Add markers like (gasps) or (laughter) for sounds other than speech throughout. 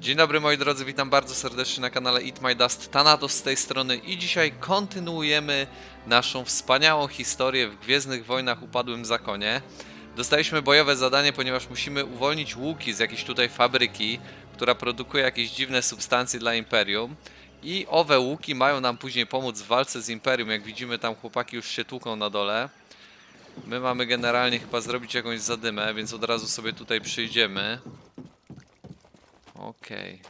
Dzień dobry moi drodzy, witam bardzo serdecznie na kanale Eat My Dust, Thanatos z tej strony i dzisiaj kontynuujemy naszą wspaniałą historię w Gwiezdnych Wojnach Upadłym Zakonie. Dostaliśmy bojowe zadanie, ponieważ musimy uwolnić łuki z jakiejś tutaj fabryki, która produkuje jakieś dziwne substancje dla Imperium. I owe łuki mają nam później pomóc w walce z Imperium, jak widzimy tam chłopaki już się tłuką na dole. My mamy generalnie chyba zrobić jakąś zadymę, więc od razu sobie tutaj przyjdziemy. Okej.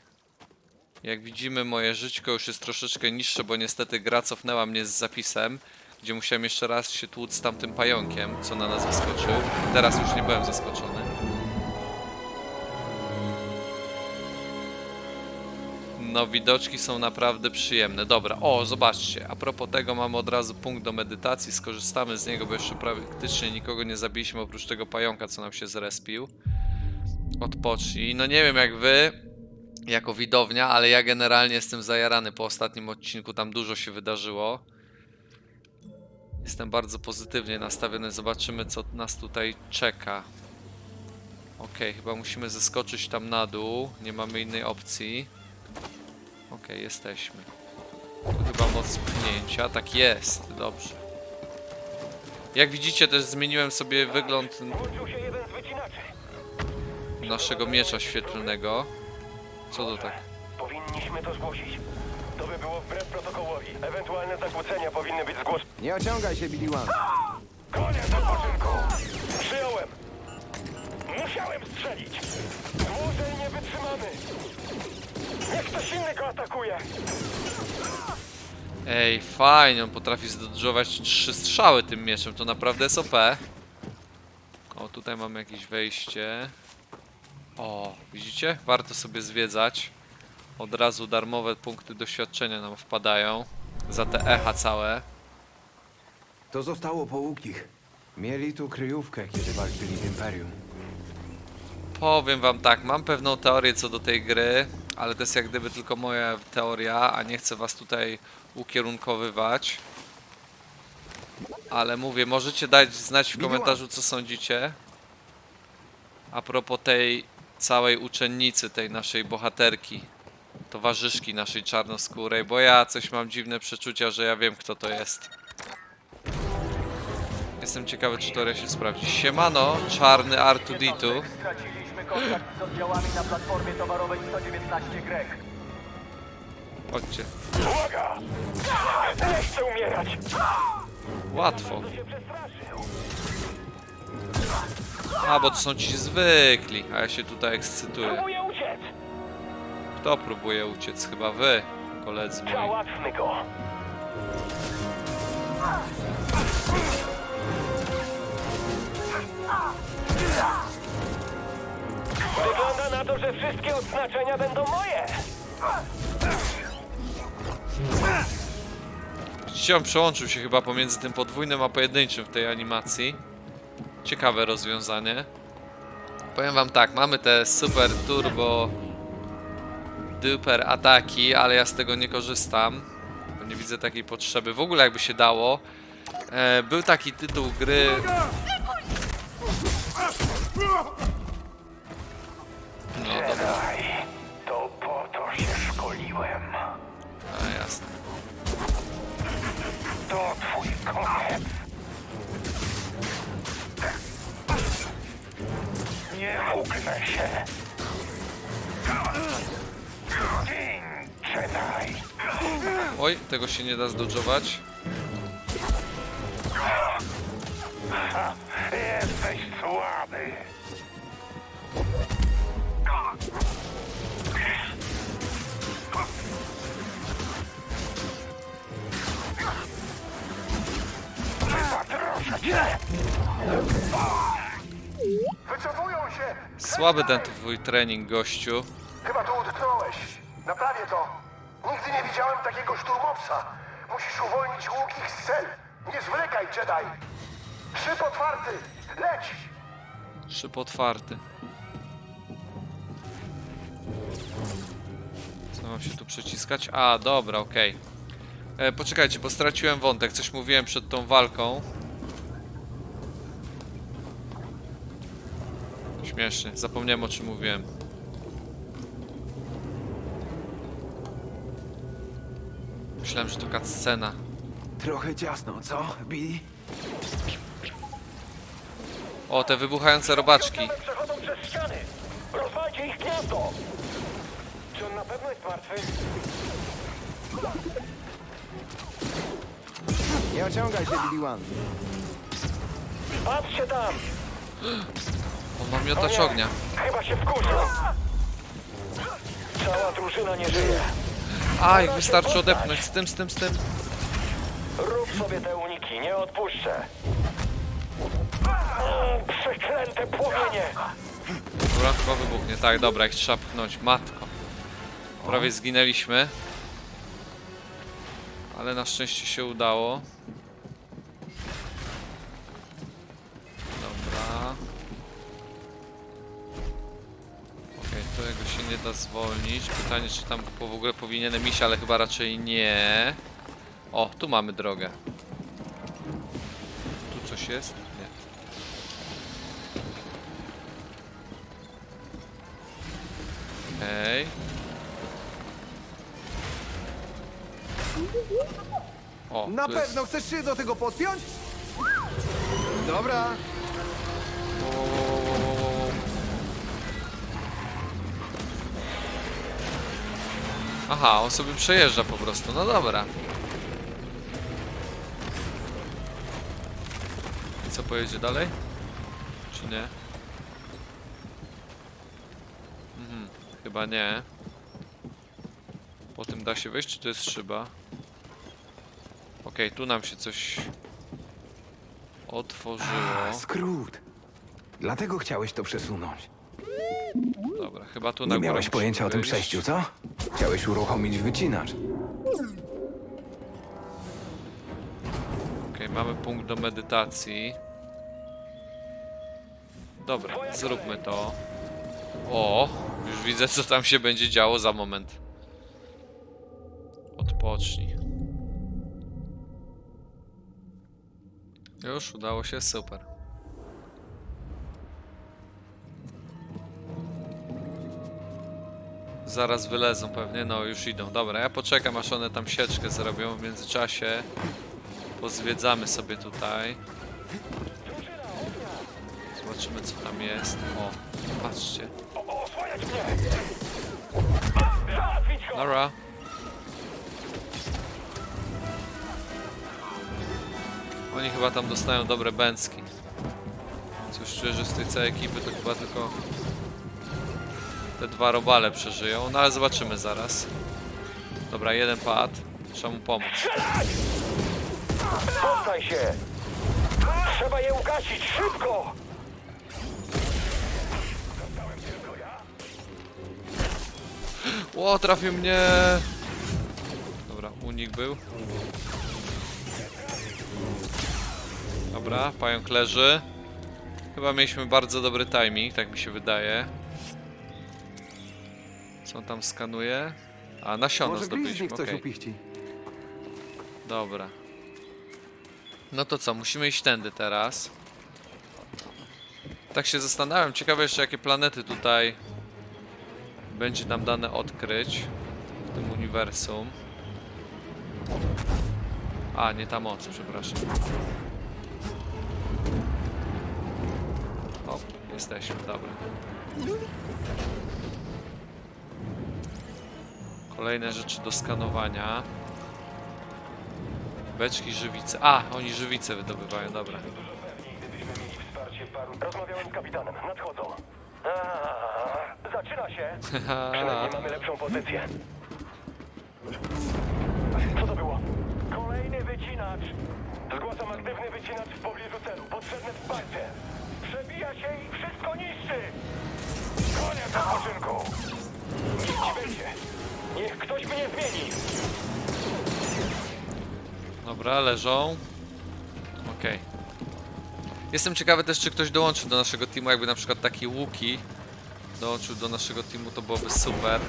Jak widzimy, moje żyćko już jest troszeczkę niższe, bo niestety gra cofnęła mnie z zapisem, gdzie musiałem jeszcze raz się tłuc z tamtym pająkiem, co na nas wyskoczył. Teraz już nie byłem zaskoczony. No, widoczki są naprawdę przyjemne. Dobra, o, zobaczcie. A propos tego, mamy od razu punkt do medytacji. Skorzystamy z niego, bo jeszcze praktycznie nikogo nie zabiliśmy oprócz tego pająka, co nam się zrespił odpocznij. No nie wiem jak wy, jako widownia, ale ja generalnie jestem zajarany po ostatnim odcinku, tam dużo się wydarzyło. Jestem bardzo pozytywnie nastawiony, zobaczymy co nas tutaj czeka. Okej, chyba musimy zeskoczyć tam na dół, nie mamy innej opcji. Okej, jesteśmy. Tu chyba moc pchnięcia, tak jest, dobrze. Jak widzicie też zmieniłem sobie wygląd naszego miecza świetlnego. Co to tak? Powinniśmy to zgłosić. To by było wbrew protokołowi. Ewentualne zakłócenia powinny być zgłoszone. Nie ociągaj się, Billy One. Koniec odpoczynku! Przyjąłem! Musiałem strzelić! Dłużej nie wytrzymamy! Niech ktoś inny go atakuje! Ej, fajnie, on potrafi zdodżować trzy strzały tym mieczem, to naprawdę jest OP. O, tutaj mamy jakieś wejście. O, widzicie? Warto sobie zwiedzać. Od razu darmowe punkty doświadczenia nam wpadają. Za te echa całe. To zostało po łukich. Mieli tu kryjówkę, kiedy walczyli w Imperium. Powiem wam tak, mam pewną teorię co do tej gry, ale to jest jak gdyby tylko moja teoria, a nie chcę was tutaj ukierunkowywać. Ale mówię, możecie dać znać w komentarzu co sądzicie. A propos tej całej uczennicy, tej naszej bohaterki, towarzyszki naszej czarnoskórej, bo ja coś mam dziwne przeczucia, że ja wiem kto to jest. Jestem ciekawy, czy teoria się sprawdzi. Siemano, czarny R2D2. Straciliśmy kontakt z oddziałami na platformie towarowej 119 Grek. Chodźcie. Uwaga! Nie chcę umierać! Łatwo. To się przestraszył! A, bo to są ci zwykli, a ja się tutaj ekscytuję. Próbuję uciec! Kto próbuje uciec? Chyba wy, koledzy moi. Załatwmy go! Wygląda na to, że wszystkie odznaczenia będą moje! Widzicie, on przełączył się chyba pomiędzy tym podwójnym a pojedynczym w tej animacji. Ciekawe rozwiązanie. Powiem wam tak, mamy te super turbo duper ataki, ale ja z tego nie korzystam. Bo nie widzę takiej potrzeby. W ogóle jakby się dało. E, był taki tytuł gry. Tego się nie da zdodżować. Jesteś słaby. Słaby ten twój trening, gościu. otwarty! Leć! Szyb otwarty. Co mam się tu przyciskać? A, dobra, okej. Okay. Poczekajcie, bo straciłem wątek. Coś mówiłem przed tą walką. Śmieszny. Zapomniałem o czym mówiłem. Myślałem, że to scena. Trochę ciasno, co, Billy? O, te wybuchające robaczki. Same przechodzą przez ściany! Rozwalcie ich gniazdo! Czy on na pewno jest martwy? Nie ociągaj się, Billy One. Patrzcie tam! On ma miotacz ognia. Chyba się wkurzył! Cała drużyna nie żyje. Aj, wystarczy odepchnąć z tym, z tym, z tym. Rób sobie te uniki, nie odpuszczę. Przeklęte płomienie! Dobra, wybuchnie. Tak, dobra, ich trzeba pchnąć. Matko. Prawie zginęliśmy. Ale na szczęście się udało. Dobra. Okej, to jego się nie da zwolnić. Pytanie, czy tam w ogóle powinienem iść, ale chyba raczej nie. O, tu mamy drogę. Tu coś jest? Okej. O, Na tu jest- pewno chcesz się do tego podpiąć? Dobra. Wo, wo, wo, wo, wo, wo, wo. Aha, on sobie przejeżdża po prostu. No dobra. I co pojedzie dalej? Czy nie? Mhm, chyba nie. Po tym da się wejść, czy to jest szyba? Okej, tu nam się coś otworzyło. Skrót. Dlatego chciałeś to przesunąć. Dobra, chyba tu na Nie górę miałeś musimy pojęcia o tym wyjść. przejściu, co? Chciałeś uruchomić wycinacz. Okej, mamy punkt do medytacji. Dobra, zróbmy to. O, już widzę co tam się będzie działo za moment. Odpocznij. Już udało się, super. Zaraz wylezą pewnie, no już idą. Dobra, ja poczekam aż one tam sieczkę zrobią w międzyczasie. Pozwiedzamy sobie tutaj. Zobaczymy co tam jest. O, patrzcie. Nara. Oni chyba tam dostają dobre bęcki. Czuję, że z tej całej ekipy to chyba tylko te dwa robale przeżyją, no ale zobaczymy zaraz. Dobra, jeden pad. Trzeba mu pomóc. Poddaj się! Trzeba je ugasić, szybko! O, trafił mnie! Dobra, unik był. Dobra, pająk leży. Chyba mieliśmy bardzo dobry timing, tak mi się wydaje. Co on tam skanuje? A, nasiono Może zdobyliśmy, coś okej. upichci. Dobra. No to co, musimy iść tędy teraz. Tak się zastanawiam, ciekawe jeszcze jakie planety tutaj będzie nam dane odkryć w tym uniwersum. A, nie ta moc, przepraszam. O, jesteśmy, dobra. Kolejne rzeczy do skanowania. Beczki, żywice. A, oni żywice wydobywają, dobra. Rozmawiałem z kapitanem, nadchodzą. A, zaczyna się! (laughs) Przynajmniej mamy lepszą pozycję. Co to było? Kolejny wycinacz! Zgłaszam aktywny wycinacz w pobliżu celu. Potrzebne wsparcie. Przebija się i wszystko niszczy! Koniec odpoczynku! Niech ci będzie. Niech ktoś mnie zmieni! Dobra, leżą. Okej. Jestem ciekawy też, czy ktoś dołączył do naszego teamu, jakby na przykład taki Łuki dołączył do naszego teamu, to byłoby super.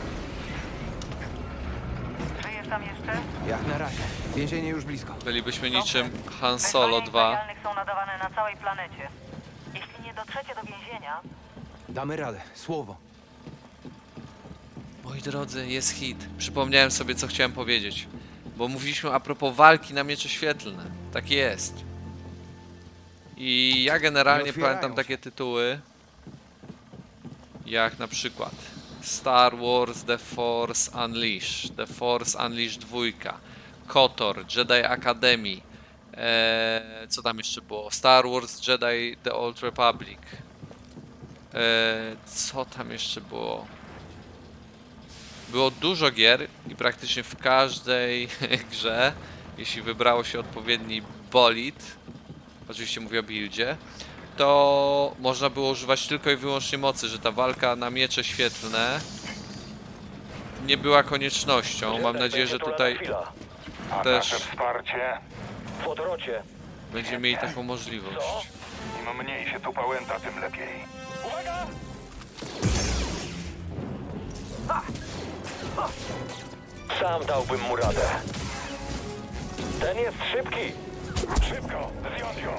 Żyjesz tam jeszcze? Jak na razie. Więzienie już blisko. Bylibyśmy niczym Han Solo Wezwania 2. imperialnych są nadawane na całej planecie. Jeśli nie dotrzecie do więzienia, Damy radę. Słowo. Moi drodzy, jest hit. Przypomniałem sobie, co chciałem powiedzieć. Bo mówiliśmy a propos walki na miecze świetlne. Tak jest. I ja generalnie otwierają pamiętam się. takie tytuły jak na przykład Star Wars The Force Unleashed, The Force Unleashed 2, KOTOR, Jedi Academy, eee, co tam jeszcze było? Star Wars Jedi The Old Republic. Eee, co tam jeszcze było? Było dużo gier i praktycznie w każdej (laughs) grze, jeśli wybrało się odpowiedni bolid, oczywiście mówię o buildzie, to można było używać tylko i wyłącznie mocy, że ta walka na miecze świetlne nie była koniecznością. Mam nadzieję, że tutaj. A Też. nasze wsparcie? W odrocie. będziemy mieli taką możliwość. Im mniej się tu pałęta, tym lepiej. Uwaga! Sam dałbym mu radę. Ten jest szybki. Szybko, zdjąć ją!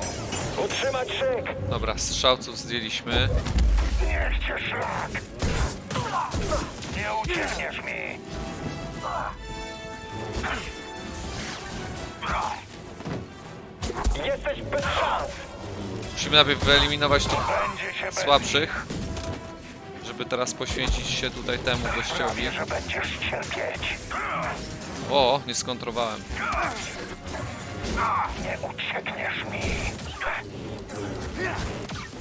Utrzymać szyk. Dobra, strzałców zdjęliśmy. Niech cię szlak! Nie uciekniesz mi! Jesteś bez szans. Musimy najpierw wyeliminować tych Będzie się bez słabszych, żeby teraz poświęcić się tutaj temu gościowi. Prawie, że będziesz cierpieć. O, nie skontrowałem. Nie uciekniesz mi!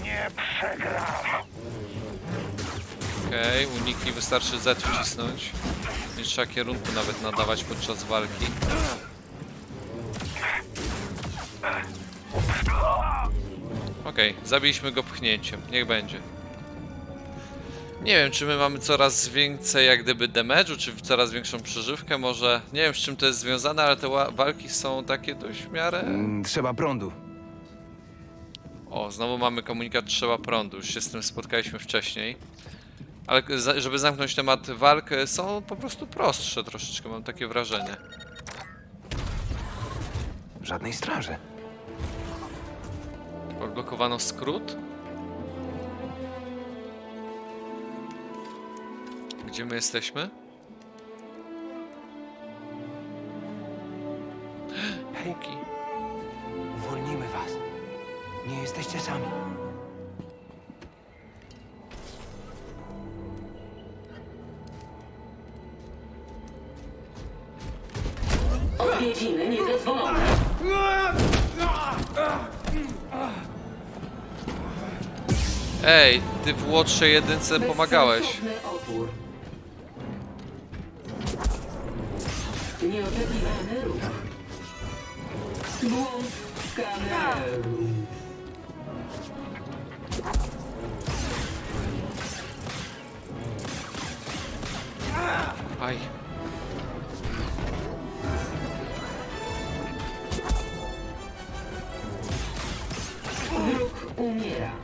Nie przegram! Okej, uniki wystarczy Z wcisnąć. Nie trzeba kierunku nawet nadawać podczas walki. Okej, zabiliśmy go pchnięciem. Niech będzie. Nie wiem, czy my mamy coraz więcej jak gdyby damage'u, czy coraz większą przeżywkę, może... Nie wiem, z czym to jest związane, ale te walki są takie dość w miarę... Mm, Trzeba prądu. O, znowu mamy komunikat trzeba prądu, już się z tym spotkaliśmy wcześniej. Ale za- żeby zamknąć temat walk, e, są po prostu prostsze troszeczkę, mam takie wrażenie. Żadnej straży. Odblokowano skrót. Gdzie my jesteśmy? Łuki. Uwolnimy was. Nie jesteście sami. Odwiedziny niedozwolone. Ej, ty w młodszej jedynce pomagałeś. Bezsensowny 영역이 안으로 무언가를 Ai. Друг умира.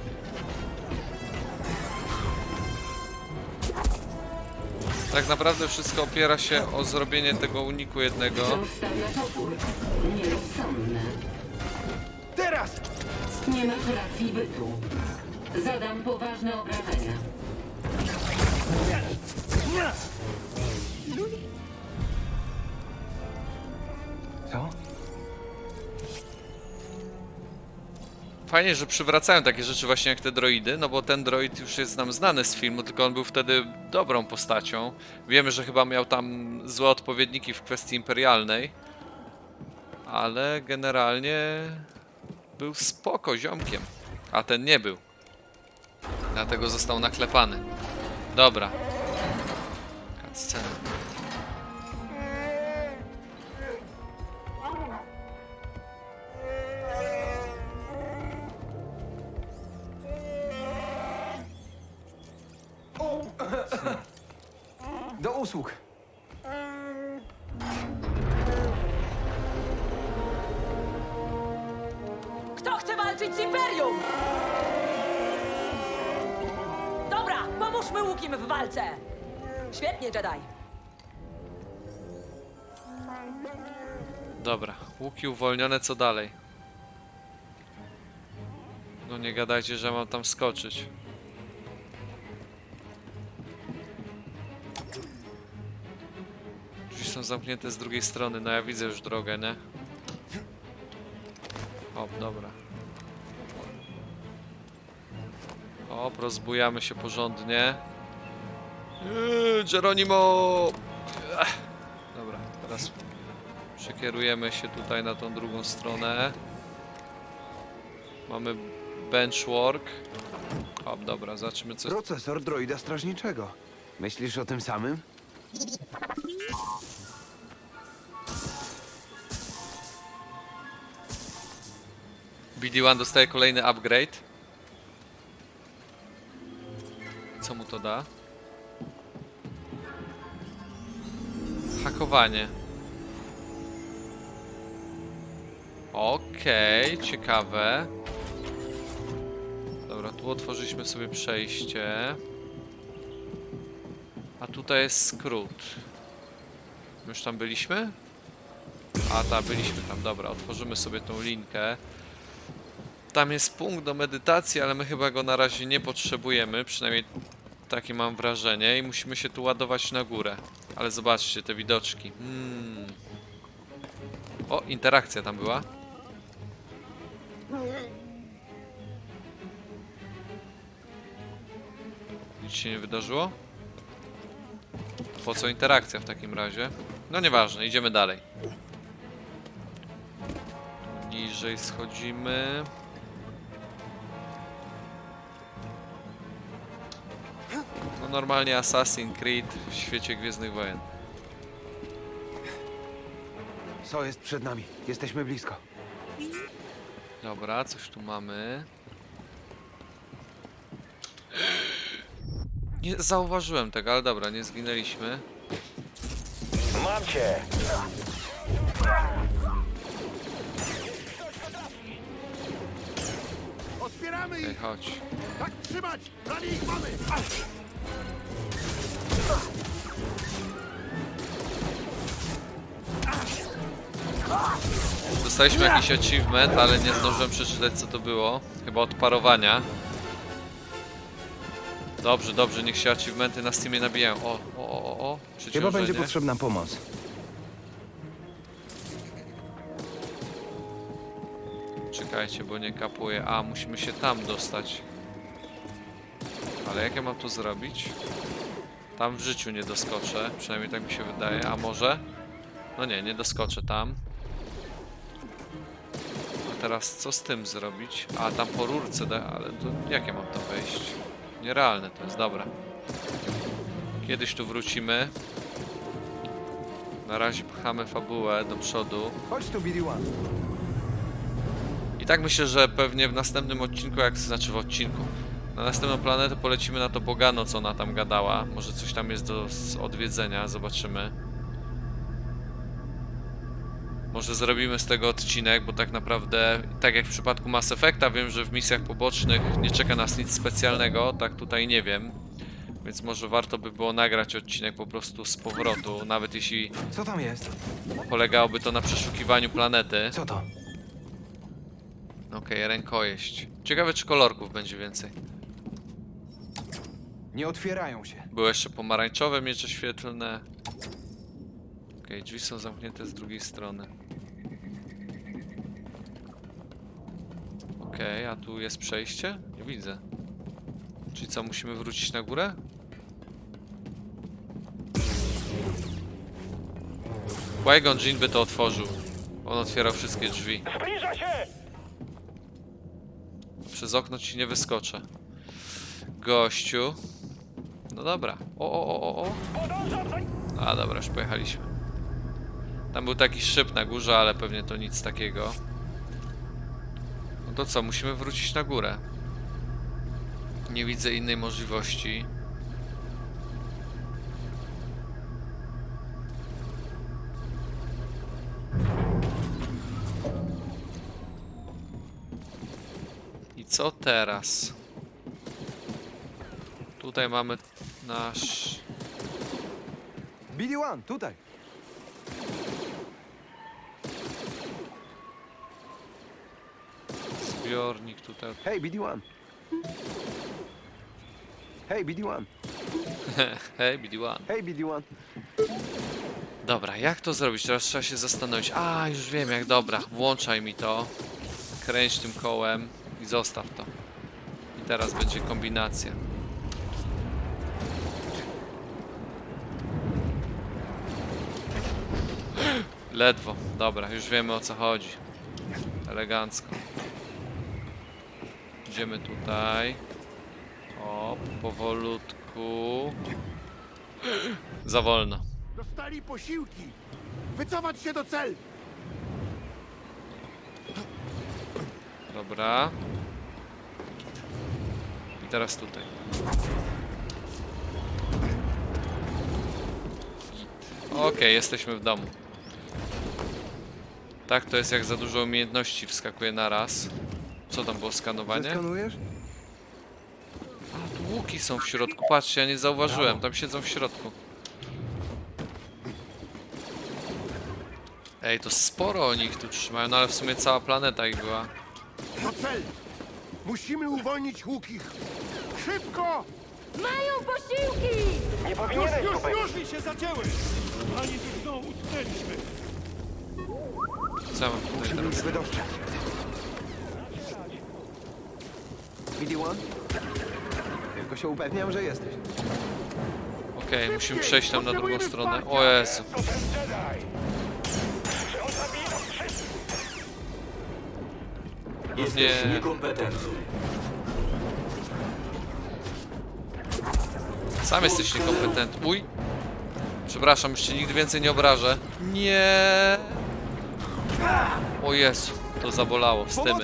Tak naprawdę wszystko opiera się o zrobienie tego uniku jednego. Teraz! Nie masz racji bytu. Zadam poważne obrażenia. Co? Fajnie, że przywracają takie rzeczy właśnie jak te droidy, no bo ten droid już jest nam znany z filmu, tylko on był wtedy dobrą postacią. Wiemy, że chyba miał tam złe odpowiedniki w kwestii imperialnej, ale generalnie był spoko ziomkiem, a ten nie był. Dlatego został naklepany. Dobra. Cutscena. Łuki uwolnione, co dalej? No nie gadajcie, że mam tam skoczyć. Drzwi są zamknięte z drugiej strony, no ja widzę już drogę, nie? O, dobra. O, rozbujamy się porządnie. Eee, Geronimo! Ech. Dobra, teraz przekierujemy się tutaj na tą drugą stronę. Mamy benchwork. O, dobra, zobaczmy co... Procesor droida strażniczego. Myślisz o tym samym? BD-1 dostaje kolejny upgrade. Co mu to da? Hakowanie. Okej, ciekawe. Dobra, tu otworzyliśmy sobie przejście. A tutaj jest skrót. Już tam byliśmy? A, ta, byliśmy tam. Dobra, otworzymy sobie tą linkę. Tam jest punkt do medytacji, ale my chyba go na razie nie potrzebujemy, przynajmniej takie mam wrażenie i musimy się tu ładować na górę. Ale zobaczcie te widoczki. Hmm. O, interakcja tam była. Nic się nie wydarzyło? Po co interakcja w takim razie? No nieważne, idziemy dalej. Niżej schodzimy. No normalnie Assassin's Creed w świecie Gwiezdnych Wojen. Co jest przed nami? Jesteśmy blisko. Dobra, coś tu mamy. Nie zauważyłem tego, ale dobra, nie zginęliśmy. Mam cię! Otwieramy Okej, ich! chodź. Tak trzymać! Prawie ich mamy! Dostaliśmy jakiś achievement, ale nie zdążyłem przeczytać co to było. Chyba od parowania. Dobrze, dobrze, niech się achievementy na Steamie nabijają. O, o, o, o. Chyba Przeciążenie. będzie potrzebna pomoc. Czekajcie, bo nie kapuję. A, musimy się tam dostać. Ale jak ja mam to zrobić? Tam w życiu nie doskoczę, przynajmniej tak mi się wydaje. A może? No nie, nie doskoczę tam. A teraz co z tym zrobić? A, tam po rurce, da, ale to jak ja mam to wejść? Nierealne to jest, dobra. Kiedyś tu wrócimy. Na razie pchamy fabułę do przodu. Chodź tu, BD-1. I tak myślę, że pewnie w następnym odcinku, jak znaczy w odcinku, na następną planetę polecimy na to Bogano, co ona tam gadała. Może coś tam jest do odwiedzenia, zobaczymy. Może zrobimy z tego odcinek, bo tak naprawdę, tak jak w przypadku Mass Effecta, wiem, że w misjach pobocznych nie czeka nas nic specjalnego, tak tutaj nie wiem. Więc może warto by było nagrać odcinek po prostu z powrotu, nawet jeśli Co tam jest? polegałoby to na przeszukiwaniu planety. Co to? Okej, rękojeść. Ciekawe, czy kolorków będzie więcej. Nie otwierają się. Były jeszcze pomarańczowe miecze świetlne. Okej, drzwi są zamknięte z drugiej strony. Okej, a tu jest przejście? Nie widzę. Czyli co, musimy wrócić na górę? Qui-Gon Jinn by to otworzył. On otwierał wszystkie drzwi. Zbliża się! Przez okno ci nie wyskoczę. Gościu. No dobra. O, o, o, o, o. Podążam za... A dobra, już pojechaliśmy. Tam był taki szyb na górze, ale pewnie to nic takiego. No to co, musimy wrócić na górę. Nie widzę innej możliwości. I co teraz? Tutaj mamy nasz BD-1, tutaj. Zbiornik tutaj. (laughs) Hej, BD-1. Hej, BD-1. Hej, BD1. Hej, BD-1. Dobra, jak to zrobić? Teraz trzeba się zastanowić. A, już wiem jak, dobra. Włączaj mi to. Kręć tym kołem i zostaw to. I teraz będzie kombinacja. (gasps) Ledwo. Dobra, już wiemy o co chodzi. Elegancko. Idziemy tutaj. O, powolutku. Za wolno. Dostali posiłki! Wycofać się do cel! Dobra. I teraz tutaj. Okej, jesteśmy w domu. Tak, to jest jak za dużo umiejętności wskakuje na raz. Co tam było, skanowanie? Zeskanujesz? A, tu łuki są w środku, patrzcie, ja nie zauważyłem, tam siedzą w środku. Ej, to sporo o nich tu trzymają, no ale w sumie cała planeta ich była. To cel! Musimy uwolnić łukich! Szybko! Mają posiłki! Nie powinieneś tu być. Już mi się zacięły! Ani znowu utknęliśmy. Co ja mam tutaj Musimy teraz? ich wydostać. BD-1? Tylko się upewniam, że jesteś. Okej, musimy przejść tam na drugą stronę. O Jezu. To ten Jedi. Że on zabije nas wszystkich. Nie. niekompetentny. Sam jesteś niekompetentny. Uj! Przepraszam, już cię nigdy więcej nie obrażę. Nie. O Jezu, to zabolało. Z tym!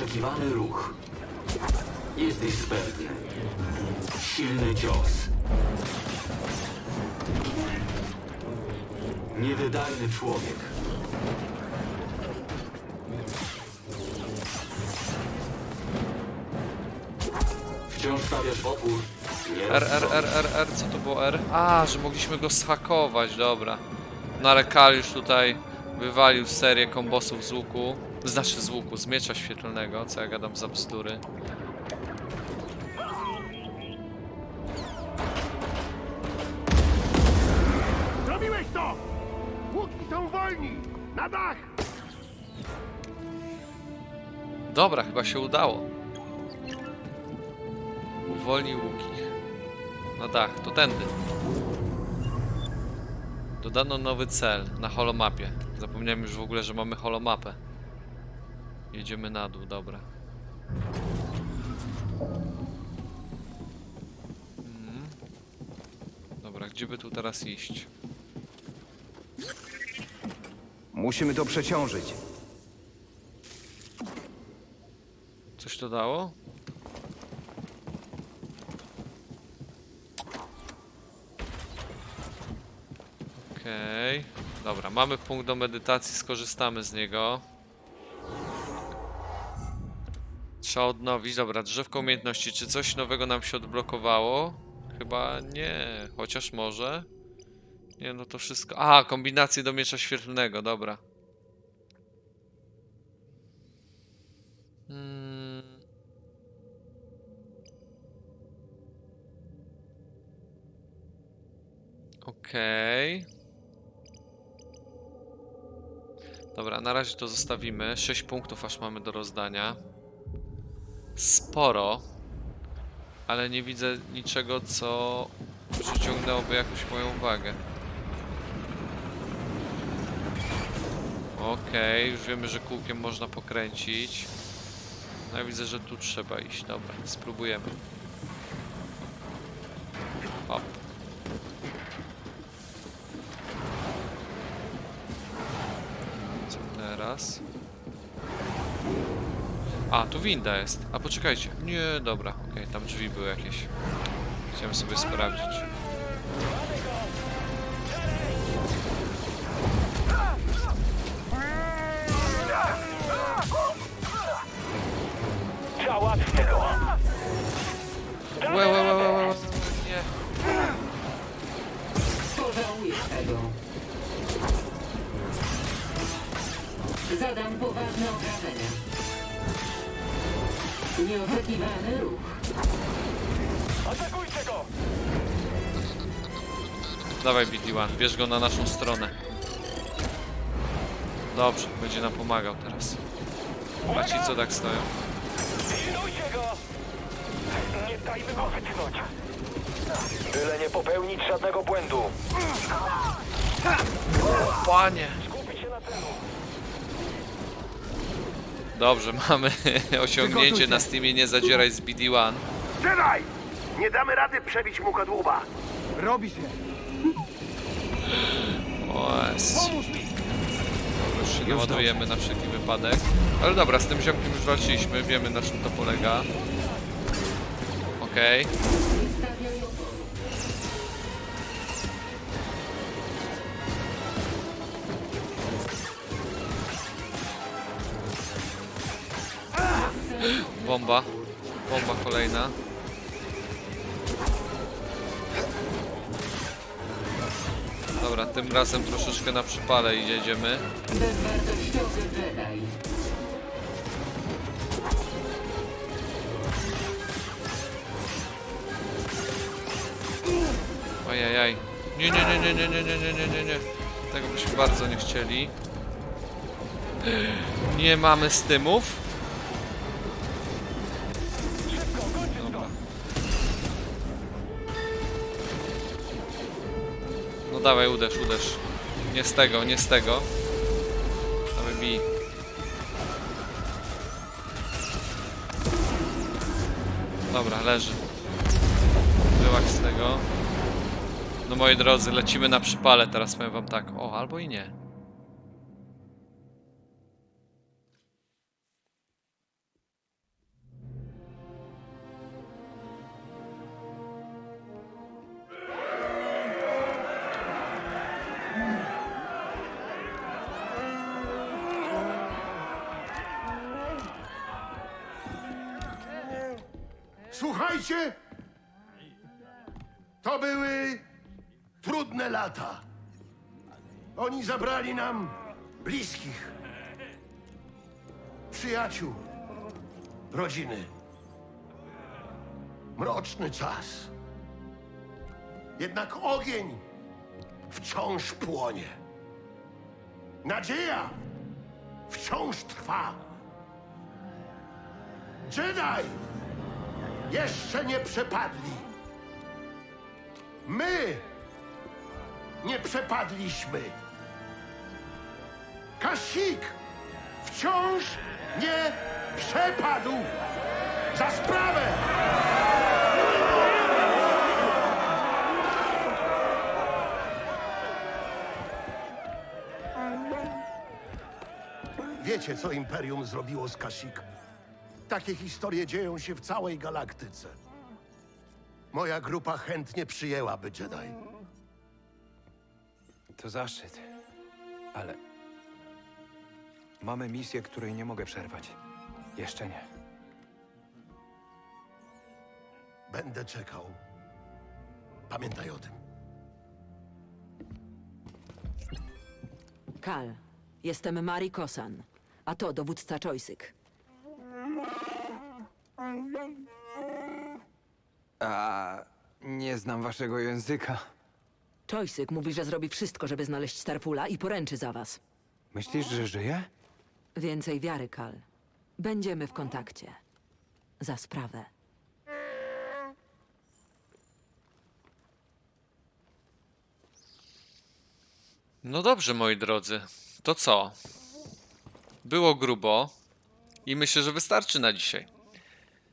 Nieoczekiwany ruch. Jesteś zbędny. Silny cios. Niewydajny człowiek. Wciąż stawiasz opór. Nie R, R, R, R, R, co to było R? A, że mogliśmy go schakować, dobra. No ale Kal już tutaj wywalił serię kombosów z łuku. Znaczy z łuku, z miecza świetlnego, co ja gadam za bzdury. Zrobiłeś to! Łuki są wolni! Na dach! Dobra, chyba się udało. Uwolnij łuki. Na dach, to tędy. Dodano nowy cel na holomapie. Zapomniałem już w ogóle, że mamy holomapę. Jedziemy na dół, dobra. Mhm. Dobra, gdzie by tu teraz iść? Musimy to przeciążyć. Coś to dało? Okej. Dobra, mamy punkt do medytacji, skorzystamy z niego. Trzeba odnowić. Dobra, drzewko umiejętności. Czy coś nowego nam się odblokowało? Chyba nie, chociaż może. Nie, no to wszystko. A, kombinacje do miecza świetlnego, dobra. Hmm. Okej. Dobra, na razie to zostawimy. 6 punktów aż mamy do rozdania. Sporo. Ale nie widzę niczego, co przyciągnęłoby jakąś moją uwagę. Okej, już wiemy, że kółkiem można pokręcić. No ja widzę, że tu trzeba iść. Dobra, spróbujemy. A, tu winda jest. A poczekajcie. Nie, dobra, okej, tam drzwi były jakieś. Chciałem sobie sprawdzić. Ruch. Atakujcie go. Dawaj BD1, bierz go na naszą stronę. Dobrze, będzie nam pomagał teraz. A ci co tak stoją? Pilnujcie go! Nie dajmy go wytchnąć. Byle nie popełnić żadnego błędu. Panie! Skupić się na celu. Dobrze, mamy (laughs) osiągnięcie na Steamie Nie zadzieraj z BD1. Jedi! Nie damy rady przebić mu kadłuba. Robi się! OS. Dobra, już się naładujemy na wszelki wypadek. Ale dobra, z tym ziomkiem już walczyliśmy, wiemy na czym to polega. Okej. Wystawiaj Bomba. Bomba kolejna. Dobra, tym razem troszeczkę na przypale i jedziemy. Bezwartościowy Jedi. Ojajaj. Nie, nie, nie, nie, nie, nie, nie, nie, nie, nie, nie. Tego byśmy bardzo nie chcieli. Nie mamy stymów. Dawaj, uderz, uderz. Nie z tego, nie z tego. Dawaj, bij. Dobra, leży. Wyłak z tego. No moi drodzy, lecimy na przypale, teraz powiem wam tak. O, albo i nie. Słuchajcie! To były trudne lata. Oni zabrali nam bliskich, przyjaciół, rodziny. Mroczny czas. Jednak ogień wciąż płonie. Nadzieja wciąż trwa. Jedi jeszcze nie przepadli. My nie przepadliśmy. Kasik wciąż nie przepadł. Za sprawę! Wiecie, co Imperium zrobiło z Kasik? Takie historie dzieją się w całej galaktyce. Moja grupa chętnie przyjęłaby Jedi. To zaszczyt. Ale... Mamy misję, której nie mogę przerwać. Jeszcze nie. Będę czekał. Pamiętaj o tym. Kal, jestem Mari Kosan, a to dowódca Czojsyk. A... Nie znam waszego języka. Czojsyk mówi, że zrobi wszystko, żeby znaleźć Starpula i poręczy za was. Myślisz, że żyje? Więcej wiary, Kal. Będziemy w kontakcie. Za sprawę. No dobrze, moi drodzy. To co? Było grubo i myślę, że wystarczy na dzisiaj.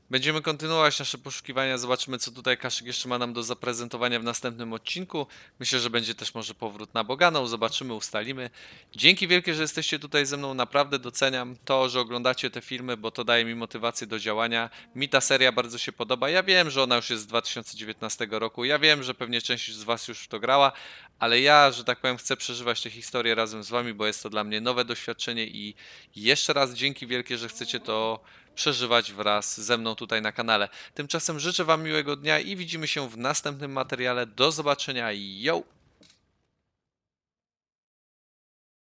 Będziemy kontynuować nasze poszukiwania, zobaczymy co tutaj Kaszyk jeszcze ma nam do zaprezentowania w następnym odcinku. Myślę, że będzie też może powrót na Boganą, zobaczymy, ustalimy. Dzięki wielkie, że jesteście tutaj ze mną, naprawdę doceniam to, że oglądacie te filmy, bo to daje mi motywację do działania. Mi ta seria bardzo się podoba, ja wiem, że ona już jest z 2019 roku, ja wiem, że pewnie część z Was już w to grała, ale ja, że tak powiem, chcę przeżywać tę historię razem z Wami, bo jest to dla mnie nowe doświadczenie i jeszcze raz dzięki wielkie, że chcecie to przeżywać wraz ze mną tutaj na kanale. Tymczasem życzę Wam miłego dnia i widzimy się w następnym materiale. Do zobaczenia. Yo!